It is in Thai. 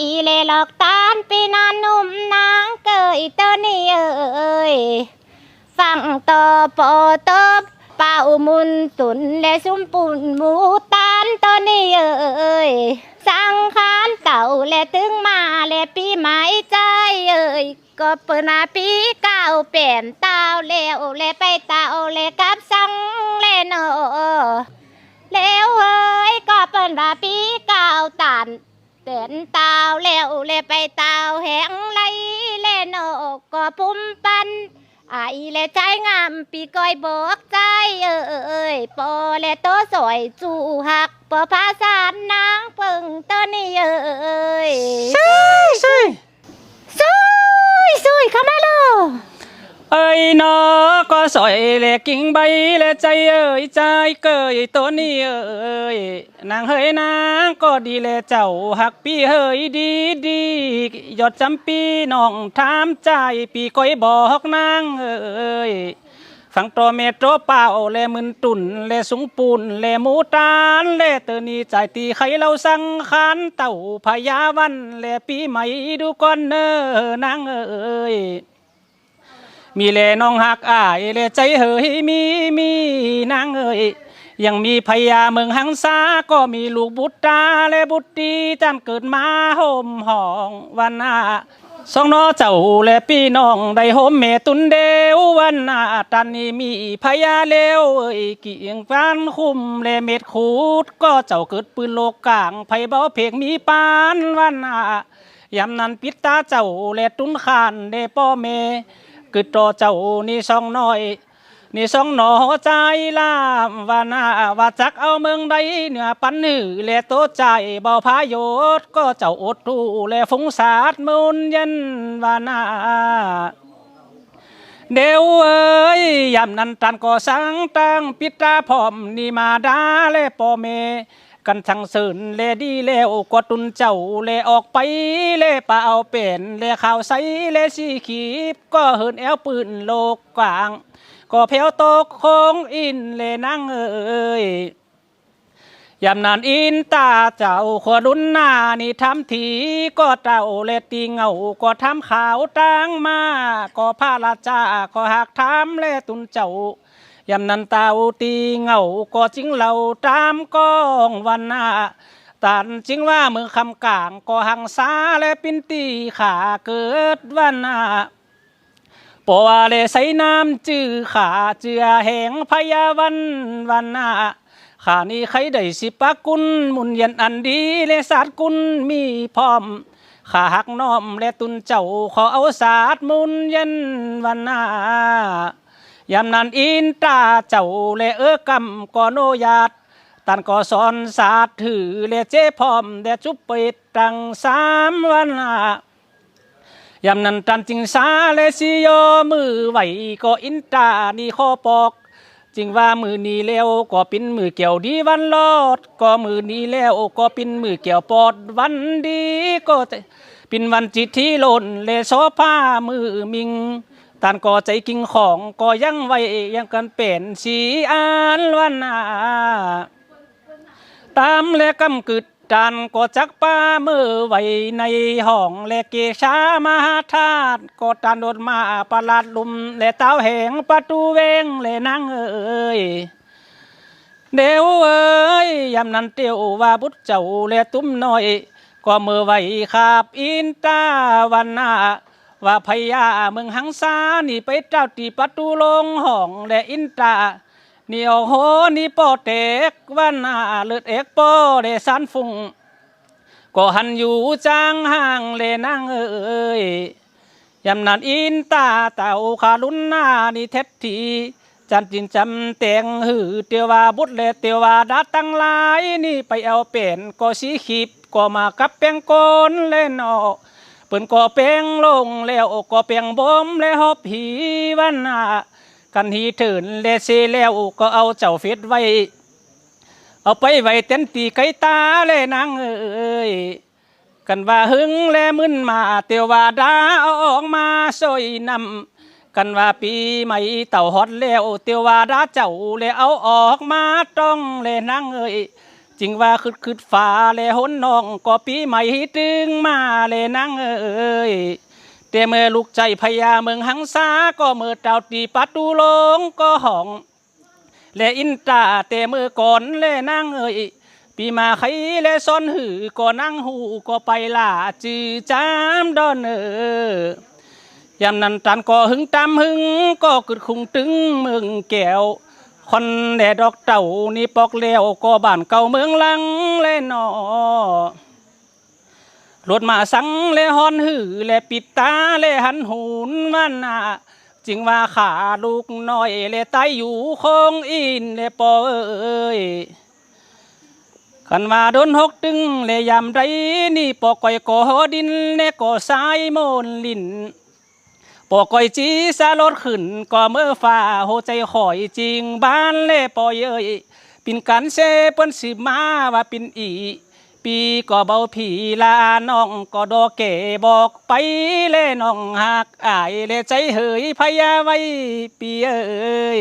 อีเลหลอกตานปีนานหนุ่มนางเกยเตอนี่เอ้ยฟังต่อปอตบเป่ามุนสุนและซุ่มปุ่นหมูตานตอนนี้เอ้ยสังขารเก่าและถึงมาและปีใหม่ใจเอ้ยก็เปิดมาปีเก่าเปลี่ยนเต้าแล้วและไปเต้าและกับสังเลนเอแล้วเอ้ยก็เปินาปีเก่าตัน เป็นเตาแล้วเลไปเตาแหงไหลเลนอกก็ปุ่มปันไอเลใจงามปีก้อยบอกใจเอ้ยปอเลโตสวยจู่หักปอภาษานนางเปิงเตอนี่เอ้ย ใช่ใช่ ซุยซุยเข้ามาลู เอ้ยนอก็สอยแลกิ่งใบแลใจเอ้ยใจเกยตัวนี้เอ้ยนางเฮ้ยนางก็ดีแลเจ้าหักพี่เฮ้ยดีดียอดจำปีน้องถามใจปีก้อยบอกนางเอ้ยฟังตัวเมโตรเป่าแลมึนตุนแลสุงปูนแลหมูตานแลเตอนีใจตีไขเราสังขานเต่าพญาวันแลปีใหม่ดูก่อนเนอนางเอ้ย มีแลน้องหักอ้ายแลใจเฮยมีมีนางเอ้ยยังมีพญาเมืองหังษาก็มีลูกบุตรตาและบุตรดีจันเกิดมาห่มห้องวันหน้าสองน้อเจ้าและพี่น้องได้โฮมเมตุนเดววันหนาตันนี้มีพญาเลวเอ้ยเกี่ยงฟันคุมและเม็ดขูดก็เจ้าเกิดปืนโลกกลางไผเบาเพกมีปานวันหนายำนั้นปิดตาเจ้าและตุนขานเดป้อเม กึดต่อเจ้านี่สองน้อย นี่สองหนอใจลามวานาว่าจักเอาเมืองใดเหนือปันหนือและโตใจเบาพายโยดก็เจ้าอดทูและฟงศาสมุนเย็นวานาเดวเอ้ยยามนั้นตันก็สังตั้งปิตาพร้อมนี่มาดาและปอเม กันทั้งเสินเลดีแล้วก็ตุนเจ้าเลออกไปเลป่าเอาเป็นเลข่าวใสเลสีขีบก็เหินแอวปืนโลกกลาง ก็เพวตกคงอินเลนั่งเอ้ยยามนานอินตาเจ้าขวดุนหน้านี่ทำทีก็เจ้าเลตีเงาก็ทำขาวตั้งมา ก็พาราจาก็หักทำเลตุนเจ้า ยามนันตาตีเงาก็จิงเราตามกองวันหน้าตันจิงว่ามือคำกลางก็หังสาและปินตีขาเกิดวันหน้าปอเลใส่น้ำจือขาเจือแหงพยาวันวันหน้าขานี้ใครได้สิปากุลมุนเย็นอันดีเลศาสกุลมีพร้อมขาหักน้อมและตุนเจ้าขอเอาศาสตร์มุนเย็นวันหน้า ยามนั้นอินตาเจ้าและเออกำก็โนยาดตันก็สอนศาสตร์ถือและเจพร้อมแต่จุบปิดตังสามวันน้ายามนั้นตันจิงสาเลสิโยมือไหวก็อินตานี่ข้อปอกจริงว่ามือนี้แล้วก็เป็นมือเกี่ยวดีวันรอด ก็มือนี้แล้วก็เป็นมือเกี่ยวปอดวันดีก็จะเป็นวันจิตที่หล่นเลโซผ้ามือมิง ตันก็ใจกิ่งของก็ยังไว้ยังกันเป็นสีอานวันหนาตามและกำกึดดันก็จักป้ามือไว้ในห้องและเกชามาธาตุก็ตันโดดมาประหลาดลุม และเต้าแหงประตูเวงและนางเอ้ยเดี๋ยวเอ้ยยามนั้นเตียวว่าบุตรเจ้าและตุ้มน้อย ก็มือไว้ขาบอินตาวันนา ว่าพญาเมืองหังซานี่ไปเจ้าตีประตูลงห้องและอินตานี่โอ้โหนี่ปอเตกวันหน้าเลือดเอกปอเดสันฟุงก็หันอยู่จางห่างเลนางเอ้ยยำนานอินตาเต่าขาลุนหน้านี่เท็ดทีจันจินจำเตียงหือเตียวว่าบุตรเลเตียวว่าดาตั้งลายนี่ไปเอาเป็นก็สีขีบก็มากับแปงโกนเล่นออก เปิ้นก็เปงลงแล้วก็เปียงบ่มและฮอบหีวันหน้ากันฮีถินเลเซแล้วก็เอาเจ้าเฟดไว้ เอาไปไว้เต็นตีไก่ตาเลยนางเอ้ยกันว่าหึงแลมึนมาเตียวว่าดาเอาออกมาซอยนำกันว่าปีใหม่เต่าฮอดแล้วเตียวว่าดาเจ้าเลยเอาออกมาต้องเลยนางเอ้ย จริงว่าคืดคืดฟ้าแลหนน้องก็ปีใหม่ตึงมาแลนางเอ้ยแต่เมื่อลูกใจพญาเมืองหังสาก็เมื่อเจ้าตีปัตูลงก็ห้อง และอินตาแต่เมื่อก่อนแลนางเอ้ยปีมาไขและซ้อนหือก็นั่งหูก็ไปล่าจือจามดอนเออยามนั้นตันก็หึงตามหึงก็กึดคุงตึงเมืองแก้ว คนแดดดอกเต่านี่ปอกเลี้ยวก็บ้านเก่าเมืองลังเลยนอรถมาสังเลฮอนหือและปิดตาเลหันหูนมันนาจึงว่าขาลูกน้อยเลไตอยู่คงอินเลปอเอ้ยคันว่าโดนหกตึงเลยยามใดนี่ปอกก่อยก่อดินเลก่อสายโมนลิน ปอก้อยจีสาลดขึ้นก็เมื่อฟ้าโหใจหอยจริงบ้านเล่ปอยเอ้ยปินกันเซเปิ้นสิมาว่าปินอีปีก็เบาผีลาน้องก็ดอเก๋บอกไปเล่น้องหักอายเล่ใจเหยพยาไว้ปีเอ้ย